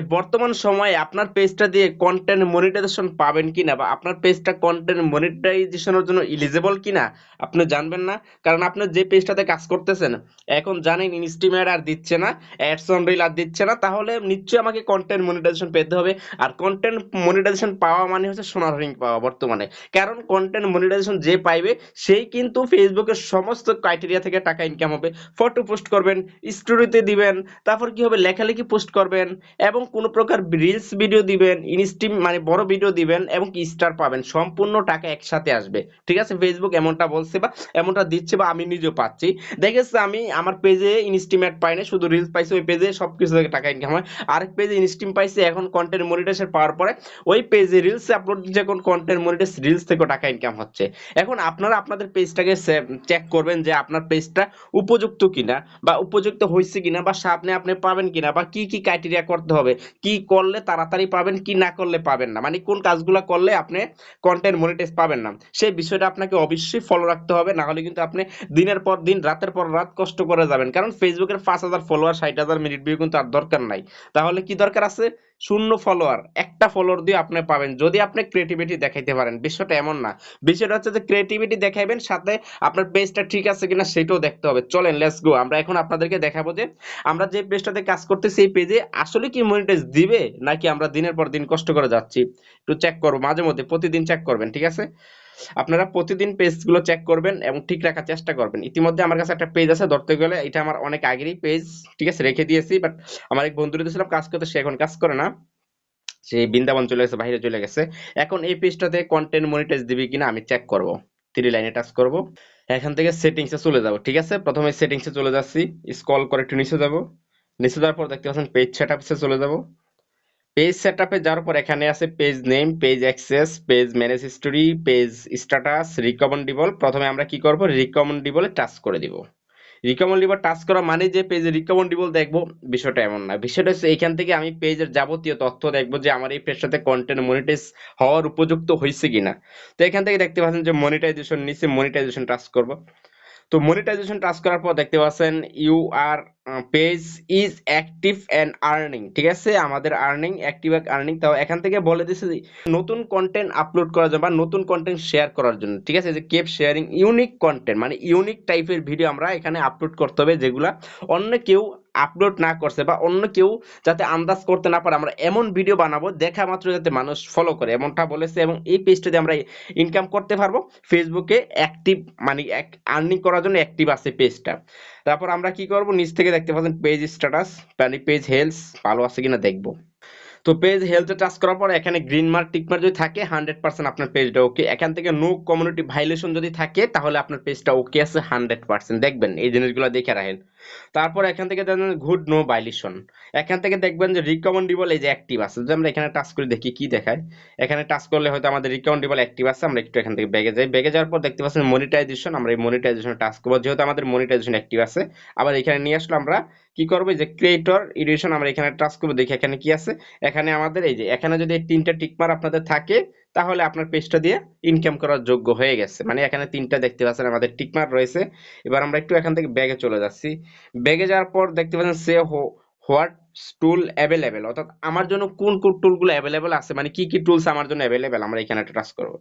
বর্তমান সময়ে আপনার পেজটা দিয়ে কন্টেন্ট মনিটাইজেশন পাবেন কিনা বা আপনার পেজটা কন্টেন্ট মনিটাইজেশনের জন্য ইলিজিবল কিনা, আপনি জানবেন না। কারণ আপনি যে পেজটাতে কাজ করতেছেন, এখন জানেন ইনস্টিমেট আর দিচ্ছে না অ্যাডস অন রিল আর দিচ্ছে না, তাহলে নিশ্চয়ই আমাকে কন্টেন্ট মনিটাইজেশন পেতে হবে। আর কন্টেন্ট মনিটাইজেশন পাওয়া মানে হচ্ছে সোনার রিং পাওয়া বর্তমানে। কারণ কন্টেন্ট মনিটাইজেশন যে পাইবে, সেই কিন্তু ফেসবুকের সমস্ত ক্রাইটেরিয়া থেকে টাকা ইনকাম হবে। ফটো পোস্ট করবেন স্টোরিতে দিবেন, তারপর কি হবে, লেখালেখি পোস্ট করবেন, এবং কোনো প্রকার রিলস ভিডিও দিবেন ইনস্টিম মানে বড় ভিডিও দিবেন এবং স্টার পাবেন, সম্পূর্ণ টাকা একসাথে আসবে। ঠিক আছে? ফেসবুক এমনটা বলছে বা এমনটা দিচ্ছে বা আমি নিজেও পাচ্ছি। দেখেছি আমি আমার পেজে ইনস্টিমেট পাই না শুধু রিলস পাইছি, ওই পেজে সবকিছু থেকে টাকা ইনকাম হয়। আরেক পেজে ইনস্টিম পাইছি, এখন কন্টেন্ট মনিটাইজেশন পাওয়ার পরে ওই পেজে রিলস আপলোড যখন কন্টেন্ট মনিটাইজ রিলস থেকে টাকা ইনকাম হচ্ছে। এখন আপনারা আপনাদের পেজটাকে চেক করবেন যে আপনার পেজটা উপযুক্ত কিনা বা উপযুক্ত হয়েছে কিনা বা সামনে আপনি পাবেন কিনা বা কি কি ক্রাইটেরিয়া করতে হবে। কি করলে তাড়াতাড়ি পাবেন, কি না করলে পাবেন না। মানে কোন কাজগুলো করলে আপনি কন্টেন্ট মনিটাইজ পাবেন না। সেই বিষয়টা আপনাকে অবশ্যই ফলো রাখতে হবে, না হলে কিন্তু আপনি দিনের পর দিন, রাতের পর রাত কষ্ট করে যাবেন। কারণ ফেসবুকের পাঁচ হাজার ফলোয়ার ষাট হাজার মিনিট ভিউ কিন্তু আর দরকার নাই। তাহলে কি দরকার আছে? শূন্য ফলোয়ার একটা ফলোয়ার দিয়ে আপনি পাবেন। যদি আপনি ক্রিয়েটিভিটি দেখাইতে পারেন, বিষয়টা এমন না। বিষয়টা হচ্ছে যে ক্রিয়েটিভিটি দেখাইবেন, সাথে আপনার পেজটা ঠিক আছে কিনা সেটাও দেখতে হবে। চলেন লেটস গো আমরা এখন আপনাদেরকে দেখাবো যে আমরা যে পেজটাতে কাজ করতেছি, এই পেজে আসলে কি মনিটাইজ দিবে, নাকি আমরা দিনের পর দিন কষ্ট করে যাচ্ছি? একটু চেক করব মাঝে মধ্যে প্রতিদিন চেক করবেন, ঠিক আছে? আপনারা প্রতিদিন পেজগুলো চেক করবেন এবং ঠিক রাখার চেষ্টা করবেন। ইতিমধ্যে আমার কাছে একটা পেজ আছে, ধরতে গেলে এটা আমার অনেক আগেরই পেজ ঠিক আছে, রেখে দিয়েছি বাট আমার এক বন্ধুর দিয়েছিলাম কাজ করতে, সে এখন কাজ করে না। সে বৃন্দাবন চলে গেছে, বাইরে চলে গেছে। এখন এই পেজটাতে কন্টেন্ট মনিটাইজ দিবি কিনা আমি চেক করব। থ্রি লাইনে টাচ করব। এখান থেকে সেটিংসে চলে যাব, ঠিক আছে? প্রথমে সেটিংসে চলে যাচ্ছি স্ক্রল করে একটু নিচে যাব। নিচে যাওয়ার পর দেখতে পাচ্ছেন পেজ সেটআপসে চলে যাব। পেজ সেটআপে যাওয়ার পর এখানে আছে page name page access page manage history page status recommendable প্রথমে আমরা কি করব? রিকমেন্ডেবলে টাচ করে দিব। রিকমেন্ডেবল টাচ করা মানে যে পেজে রিকমেন্ডেবল দেখব, বিষয়টা এমন না। বিষয়টা হচ্ছে এখান থেকে আমি পেজের যাবতীয় তথ্য দেখব যে আমার এই পেজটাতে কন্টেন্ট মনিটাইজ হওয়ার উপযুক্ত হয়েছে কিনা। তো এখান থেকে দেখতে পাচ্ছেন যে মনিটাইজেশন নিচে মনিটাইজেশন টাচ করব। তো মনিটাইজেশন টাচ করার পর দেখতে পাচ্ছেন your page is active and earning ঠিক আছে? আমাদের আর্নিং অ্যাক্টিভ আর্নিং তাও এখান থেকে বলে দিচ্ছে নতুন কন্টেন্ট আপলোড করার জন্য বা নতুন কন্টেন্ট শেয়ার করার জন্য, ঠিক আছে? যে কেপ শেয়ারিং ইউনিক কন্টেন্ট মানে ইউনিক টাইপের ভিডিও আমরা এখানে আপলোড করতে হবে যেগুলা অন্য কেউ আপলোড না করছে বা অন্য কেউ যাতে আন্দাজ করতে না পারে, আমরা এমন ভিডিও বানাবো, দেখা মাত্র যাতে মানুষ ফলো করে। এমনটা বলেছে এবং এই পেজটাতে আমরা ইনকাম করতে পারব। ফেসবুকে অ্যাক্টিভ মানে আর্নিং করার জন্য অ্যাক্টিভ আছে পেজটা তারপর আমরা কি করব? নিচ থেকে দেখতে পাচ্ছেন পেজ স্ট্যাটাস মানে পেজ হেলথ ভালো আছে কিনা দেখব। তো পেজ হেলথে টাচ করার পর এখানে গ্রিন মার্ক টিক মার্ক যদি থাকে হান্ড্রেড পার্সেন্ট আপনার পেজটা ওকে এখান থেকে নো কমিউনিটি ভাইলেশন যদি থাকে, তাহলে আপনার পেজটা ওকে আছে হান্ড্রেড পার্সেন্ট দেখবেন, এই জিনিসগুলো দেখে রাখেন। তারপর এখান থেকে দেখবেন গুড নো ভাইলেশন এখান থেকে দেখবেন যে রিকমেন্ডেবল এই যে অ্যাক্টিভ আছে, যদি আমরা এখানে টাচ করে দেখি কি দেখায়? এখানে টাচ করলে হয়তো আমাদের রিকমেন্ডেবল অ্যাক্টিভ আছে, আমরা একটু এখান থেকে বেগে যাই। বেগে যাওয়ার পর দেখতে পাচ্ছেন মনিটাইজেশন আমরা এই মনিটাইজেশন টাচ করব। যেহেতু আমাদের মনিটাইজেশন অ্যাক্টিভ আছে, আবার এখানে নিয়ে আসলে আমরা কি করব? যে ক্রিয়েটর এডিশন আমরা এখানে টাচ করব, দেখি এখানে কি আছে। এখানে আমাদের এই যে, এখানে যদি তিনটা টিকমার আপনাদের থাকে তাহলে আপনার পেজটা দিয়ে ইনকাম করার যোগ্য হয়ে গেছে। মানে এখানে তিনটা দেখতে পাচ্ছেন, আমাদের টিকমার রয়েছে। এবার আমরা একটু এখান থেকে ব্যাগে চলে যাচ্ছি। ব্যাগে যাওয়ার পর দেখতে পাচ্ছেন সে হোয়াট টুল অ্যাভেলেবেল অর্থাৎ আমার জন্য কোন কোন টুলগুলো অ্যাভেলেবেল আছে? মানে কি কি টুলস আমার জন্য অ্যাভেলেবেল আমরা এখানে একটা টাচ করব।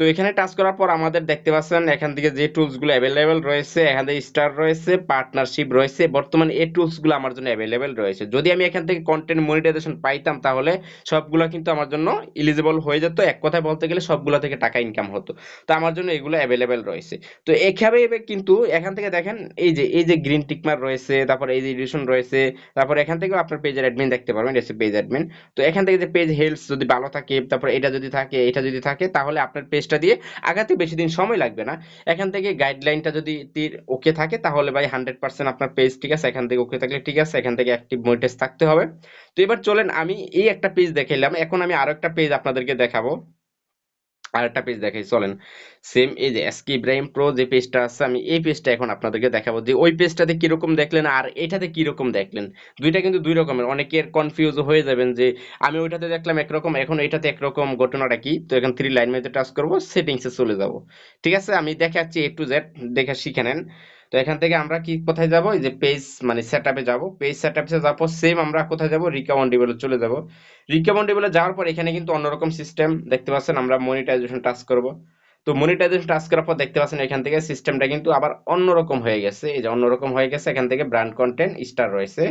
তো এখানে টাচ করার পর আমাদের দেখতে পাচ্ছেন এখান থেকে যে টুলসগুলো অ্যাভেলেবেল রয়েছে, এখান থেকে স্টার রয়েছে পার্টনারশিপ রয়েছে, বর্তমানে এই টুলসগুলো আমার জন্য অ্যাভেলেবেল রয়েছে। যদি আমি এখান থেকে কন্টেন্ট মনিটাইজেশন পাইতাম তাহলে সবগুলো কিন্তু আমার জন্য এলিজিবল হয়ে যেত। এক কথায় বলতে গেলে সবগুলো থেকে টাকা ইনকাম হতো। তো আমার জন্য এগুলো অ্যাভেলেবেল রয়েছে। তো এখানে কিন্তু এখান থেকে দেখেন এই যে এই যে গ্রিন টিকমার রয়েছে, তারপর এই যে এডিশন রয়েছে, তারপর এখান থেকেও আপনার পেজের অ্যাডমিন দেখতে পারবেন এটা পেজ অ্যাডমিন তো এখান থেকে যে পেজ হেলথ যদি ভালো থাকে, তারপর এটা যদি থাকে, এটা যদি থাকে, তাহলে আপনার পেজ পেজটা দিয়ে আগাতে বেশি দিন সময় লাগবে না। এখান থেকে গাইডলাইনটা যদি ওকে থাকে, তাহলে ভাই হান্ড্রেড পার্সেন্ট আপনার পেজ ঠিক আছে, এখান থেকে ওকে থাকলে ঠিক আছে, এখান থেকে অ্যাক্টিভ মনিটাইজ থাকতে হবে। তো এবার চলেন, আমি এই একটা পেজ দেখাইলাম, এখন আমি আরও একটা পেজ আপনাদেরকে দেখাবো। আর একটা পেজ দেখাই, চলেন। সেম এই যে এসকে ইব্রাহিম প্রো যে পেজটা আছে, আমি এই পেজটা এখন আপনাদেরকে দেখাবো যে ওই পেজটাতে কীরকম দেখলেন আর এটাতে কীরকম দেখলেন। দুইটা কিন্তু দুই রকমের, অনেকের কনফিউজ হয়ে যাবেন যে আমি ওইটাতে দেখলাম একরকম, এখন এটাতে একরকম ঘটনাটা কি? তো এখন থ্রি লাইন মেথড টাচ করব সেটিংসে চলে যাব। ঠিক আছে? আমি দেখাচ্ছি এ টু জেড দেখে শিখে নেন। তো এখান থেকে আমরা কি কোথায় যাব? এই যে পেজ মানে সেট আপে যাব। পেজ সেটআপে যাওয়ার পর সেম আমরা কোথায় যাব? রিকমেন্ডেবলে চলে যাব। রিকমেন্ডেবলে যাওয়ার পর এখানে কিন্তু অন্যরকম সিস্টেম দেখতে পাচ্ছেন, আমরা মনিটাইজেশন টাচ করব। তো মনিটাইজেশন টাচ করার পর দেখতে পাচ্ছেন এখান থেকে সিস্টেমটা কিন্তু আবার অন্যরকম হয়ে গেছে। এই যে অন্যরকম হয়ে গেছে, এখান থেকে ব্র্যান্ড কন্টেন্ট স্টার রয়েছে।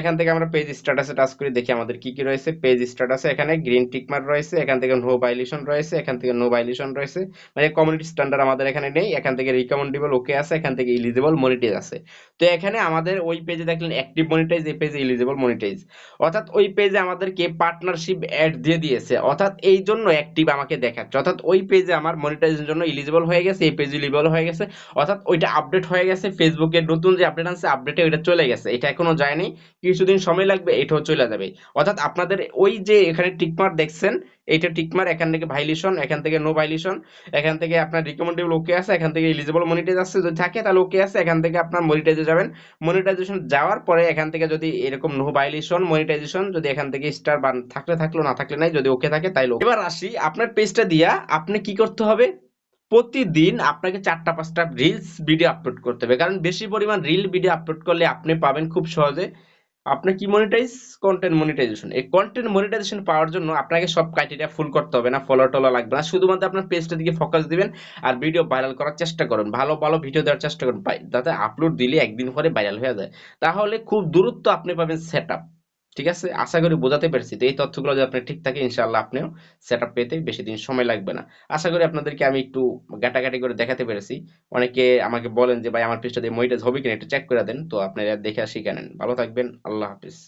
এখান থেকে আমরা পেজ স্ট্যাটাসে টাচ করি, দেখি আমাদের কি কি রয়েছে। পেজ স্ট্যাটাসে এখানে গ্রিন টিক মার্ক রয়েছে, এখান থেকে নো ভাইলেশন রয়েছে, এখান থেকে নো ভাইলেশন রয়েছে। মানে কমিউনিটি স্ট্যান্ডার্ড আমাদের এখানে নেই, এখান থেকে রিকমেন্ডেবল ওকে আছে, এখান থেকে ইলিজিবল মনিটাইজ আছে। তো এখানে আমাদের ওই পেজে দেখলেন অ্যাক্টিভ মনিটাইজ এই পেজে ইলিজিবল মনিটাইজ অর্থাৎ ওই পেজে আমাদেরকে পার্টনারশিপ অ্যাড দিয়ে দিয়েছে। অর্থাৎ এই জন্য অ্যাক্টিভ আমাকে দেখাচ্ছে। অর্থাৎ ওই পেজে আমার মনিটাইজের জন্য ইলিজিবল হয়ে গেছে, এই পেজ ইলিজিবল হয়ে গেছে। অর্থাৎ ওইটা আপডেট হয়ে গেছে ফেসবুকের নতুন যে আপডেট আছে আপডেটে ওইটা চলে গেছে। এটা এখনও যায়নি। কিছুদিন সময় লাগবে, এটাও চলে যাবে। অর্থাৎ আপনাদের ওই যে এখানে টিকমার্ক দেখছেন এইটা টিকমার্ক এখান থেকে ভাইলেশন এখান থেকে নো ভাইলেশন এখান থেকে আপনার রিকমেন্ডেবল ওকে আছে, এখান থেকে ইলিজিবল মনিটাইজ আছে, যদি থাকে তাহলে ওকে আছে, এখান থেকে আপনার মনিটাইজে যাবেন। মনিটাইজেশন যাওয়ার পরে এখান থেকে যদি এরকম নো ভাইলেশন মনিটাইজেশন যদি এখান থেকে স্টার বান থাকলে থাকল, না থাকলে নাই, যদি ওকে থাকে তাইলে। এবার আসি, আপনার পেজটা দিয়া আপনি কি করতে হবে? প্রতিদিন আপনাকে চারটা পাঁচটা রিলস ভিডিও আপলোড করতে হবে, কারণ বেশি পরিমাণ রিল ভিডিও আপলোড করলে আপনি পাবেন খুব সহজে। আপনি কি মনিটাইজ কন্টেন্ট মনিটাইজেশন এই কন্টেন্ট মনিটাইজেশন পাওয়ার জন্য আপনাকে সব ক্রাইটেরিয়া ফুল করতে হবে না ফলো টলো লাগবে না। শুধুমাত্র আপনার পেজটা দিকে ফোকাস দিবেন আর ভিডিও ভাইরাল করার চেষ্টা করুন। ভালো ভালো ভিডিও দেওয়ার চেষ্টা করুন। যাতে আপলোড দিলে একদিন পরে ভাইরাল হয়ে যায়। তাহলে খুব দূরত্ব আপনি পাবেন সেট ঠিক আছে? আশা করি বোঝাতে পেরেছি। তো এই তথ্যগুলো যদি আপনার ঠিক থাকে, ইনশাআল্লাহ আপনিও সেট পেতে বেশি দিন সময় লাগবে না। আশা করি আপনাদেরকে আমি একটু ঘাটাঘাটি করে দেখাতে পেরেছি। অনেকে আমাকে বলেন যে, ভাই, আমার পৃষ্ঠা দিয়ে মনিটাইজ হবে কিনা একটু চেক করে দেন। তো আপনারা দেখে শিখে নেন ভালো থাকবেন। আল্লাহ হাফিজ।